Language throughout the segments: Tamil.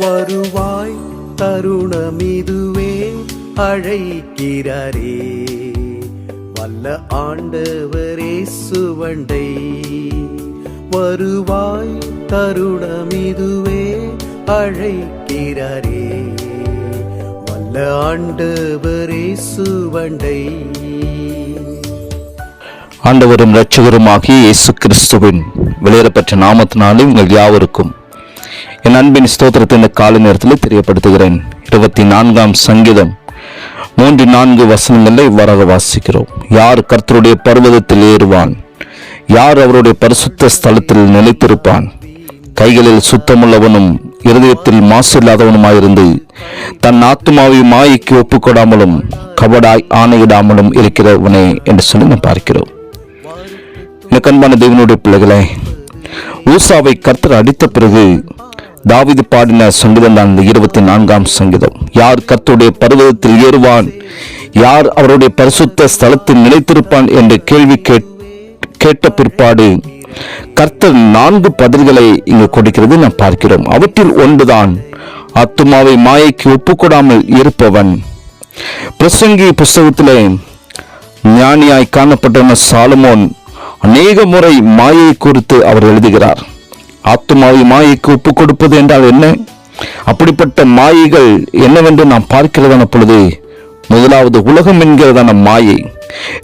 வருவாய் தருணமிதுவே அழைக்கிறாரே. வல்ல ஆண்டவரே சுவண்டை வருவாய் தருணமிதுவே அழைக்கிறாரே. வல்ல ஆண்டவரே சுவண்டை ஆண்டவரும் இரட்சகருமாகிய இயேசு கிறிஸ்துவின் வெளியேறப்பெற்ற நாமத்தினாலே உங்கள் யாவருக்கும் என் அன்பின் ஸ்தோத்திரத்தை இந்த காலை நேரத்தில் தெரியப்படுத்துகிறேன். இருபத்தி நான்காம் சங்கீதம். மூன்று நான்கு வசனங்களை இவ்வாறாக வாசிக்கிறோம். யார் கர்த்தருடைய பர்வதத்தில் ஏறுவான்? யார் அவருடைய பரிசுத்த ஸ்தலத்தில் நிலைத்திருப்பான்? கைகளில் சுத்தமுள்ளவனும் இருதயத்தில் மாசு இல்லாதவனுமாயிருந்து தன் ஆத்துமாவை மாயைக்கு ஒப்புக்கொடாமலும் கபடாய் ஆணையிடாமலும் இருக்கிறவனே என்று சொல்லி நாம் பார்க்கிறோம். எனக்கு தேவனுடைய பிள்ளைகளே ஊசாவை கர்த்தர் அடித்த பிறகு தாவிது பாடின சங்கீதம் தான் இந்த இருபத்தி நான்காம் சங்கீதம். யார் கத்துடைய பருவதத்தில் ஏறுவான்? யார் அவருடைய பரிசுத்த ஸ்தலத்தில் நிலைத்திருப்பான் என்ற கேள்வி கேட்- கேட்ட பிற்பாடு கர்த்தர் நான்கு பதில்களை இங்கு கொடுக்கிறது நாம் பார்க்கிறோம். அவற்றில் ஒன்றுதான் அத்துமாவை மாயைக்கு ஒப்புக்கொடாமல் இருப்பவன். பிரசங்கி புஸ்தகத்திலே ஞானியாய் காணப்பட்ட சாலமோன் அநேக முறை மாயை குறித்து அவர் எழுதுகிறார். ஆத்துமாவி மாயைக்கு ஒப்புக் கொடுப்பது என்றால் என்ன? அப்படிப்பட்ட மாயைகள் என்னவென்று நாம் பார்க்கிறதான பொழுது முதலாவது உலகம் என்கிறதான மாயை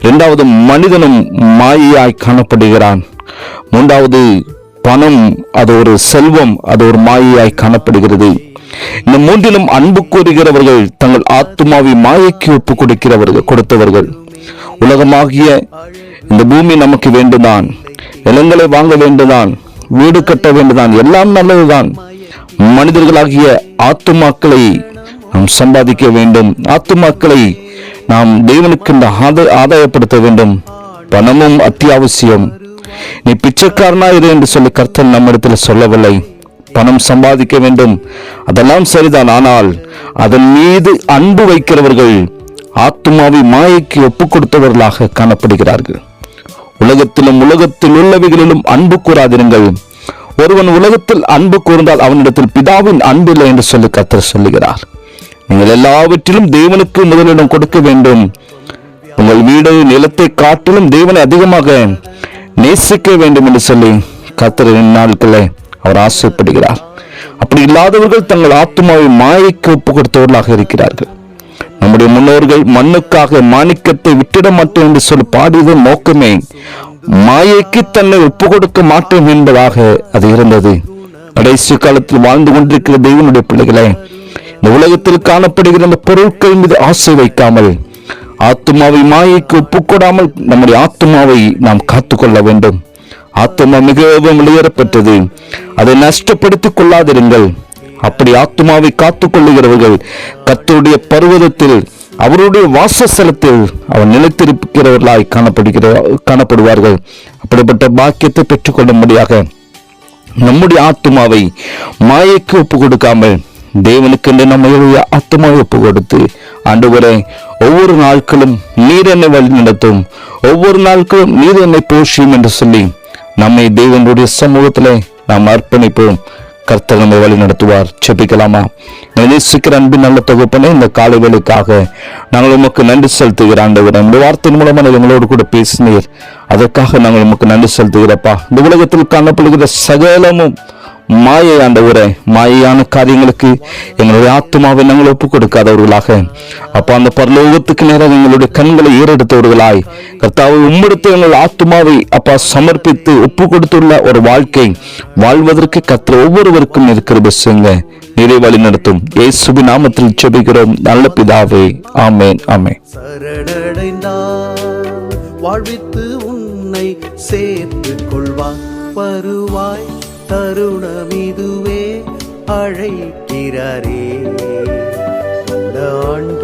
இரண்டாவது மனிதனும் மாயையாய் காணப்படுகிறான். மூன்றாவது பணம் அது ஒரு செல்வம் அது ஒரு மாயையாய் காணப்படுகிறது. இந்த மூன்றிலும் அன்பு கூறுகிறவர்கள் தங்கள் ஆத்துமாவை மாயைக்கு ஒப்பு கொடுக்கிறவர்கள் கொடுத்தவர்கள். உலகமாகிய இந்த பூமி நமக்கு வேண்டுதான் நிலங்களை வாங்க வேண்டுதான் வீடு கட்ட வேண்டுதான். எல்லாம் நல்லதுதான். மனிதர்களாகிய ஆத்துமாக்களை நாம் சம்பாதிக்க வேண்டும். ஆத்துமாக்களை நாம் தேவனுக்கு இந்த ஆத- ஆதாயப்படுத்த வேண்டும். பணமும் அத்தியாவசியம். நீ பிச்சைக்காரனா இரு என்று சொல்லி கர்த்தன் நம்மிடத்தில் சொல்லவில்லை. பணம் சம்பாதிக்க வேண்டும். அதெல்லாம் சரிதான். ஆனால் அதன் மீது அன்பு வைக்கிறவர்கள் ஆத்துமாவை மாயைக்கு ஒப்பு கொடுத்தவர்களாக காணப்படுகிறார்கள். உலகத்திலும் உலகத்தில் உள்ளவைகளிலும் அன்பு கூறாதிருங்கள். ஒருவன் உலகத்தில் அன்பு கூர்ந்தால் அவனிடத்தில் பிதாவின் அன்பு இல்லை என்று சொல்லி கத்தர் சொல்லுகிறார். நீங்கள் எல்லாவற்றிலும் தேவனுக்கு முதலிடம் கொடுக்க வேண்டும். உங்கள் வீடு நிலத்தை காட்டிலும் தேவனை அதிகமாக நேசிக்க வேண்டும் என்று சொல்லி கத்தர் நாட்களே அவர் ஆசைப்படுகிறார். அப்படி இல்லாதவர்கள் தங்கள் ஆத்மாவை மாயைக்கு ஒப்பு கொடுத்தவர்களாக இருக்கிறார்கள். நம்முடைய முன்னோர்கள் மண்ணுக்காக மாணிக்கத்தை விட்டிட மாட்டோம் என்று சொல்லி பாடியது நோக்கமே மாயைக்கு தன்னை ஒப்பு கொடுக்க மாட்டோம் என்பதாக அது இருந்தது. கடைசி காலத்தில் வாழ்ந்து கொண்டிருக்கிற தெய்வனுடைய பிள்ளைகளே இந்த உலகத்தில் காணப்படுகிற அந்த பொருட்கள் மீது ஆசை வைக்காமல் ஆத்துமாவை மாயைக்கு ஒப்புக்கொடாமல் நம்முடைய ஆத்துமாவை நாம் காத்துக்கொள்ள வேண்டும். ஆத்துமா மிகவும் வெளியேறப்பட்டது அதை நஷ்டப்படுத்திக் கொள்ளாதிருங்கள். அப்படி ஆத்துமாவை காத்துக் கொள்ளுகிறவர்கள் கர்த்தருடைய பருவதத்தில் அவருடைய வாசஸ்தலத்தில் அவர் நிலைத்திருக்கிறவர்களாய் காணப்படுகிற காணப்படுவார்கள். அப்படிப்பட்ட பாக்கியத்தை பெற்றுக்கொள்ளும்படியாக நம்முடைய ஆத்துமாவை மாயைக்கு ஒப்பு கொடுக்காமல் தேவனுக்கு என்று நம்முடைய ஆத்துமாவை ஒப்பு கொடுத்து ஆண்டவரே ஒவ்வொரு நாட்களும் நீர் என்னை வழி நடத்தும் ஒவ்வொரு நாட்களும் நீர் என்னை போஷியும் என்று சொல்லி நம்மை தேவனுடைய சமூகத்திலே நாம் அர்ப்பணிப்போம். கர்த்தர் நம்மை வழி நடத்துவார். செபிக்கலாமா நேசிக்கிற அன்பின் நல்ல தொகுப்பனே இந்த காலை வேலைக்காக நாங்கள் உமக்கு நன்றி செலுத்துகிற ஆண்டவர். இந்த வார்த்தையின் மூலமாக நீர் எங்களோடு கூட பேசினீர். அதற்காக நாங்கள் உமக்கு நன்றி செலுத்துகிறப்பா. இந்த உலகத்தில் காணப்படுகிற சகலமும் மாயை ஆண்டவரே மாயையான காரியங்களுக்கு எங்களுடைய ஆத்மாவை நாங்கள் ஒப்புக் கொடுக்காதவர்களாக அப்பா அந்த பரலோகத்துக்கு நேரம் எங்களுடைய கண்களை ஏறெடுத்தவர்களாய். கர்த்தாவை உம்மெடுத்து எங்கள் ஆத்மாவை அப்பா சமர்ப்பித்து ஒப்பு கொடுத்துள்ள ஒரு வாழ்க்கை வாழ்வதற்கு கத்திர ஒவ்வொருவருக்கும் இருக்கிற செய்யுங்க. நிறை வழி நடத்தும். இயேசுவின் நாமத்தில் செபிக்கிறோம் நல்ல பிதாவே ஆமேன் ஆமே வாழ்வித்து உன்னை சேர்த்து கொள்வார் வருவாய். தருணம் இதுவே அழைக்கிறாரே. ஆண்டு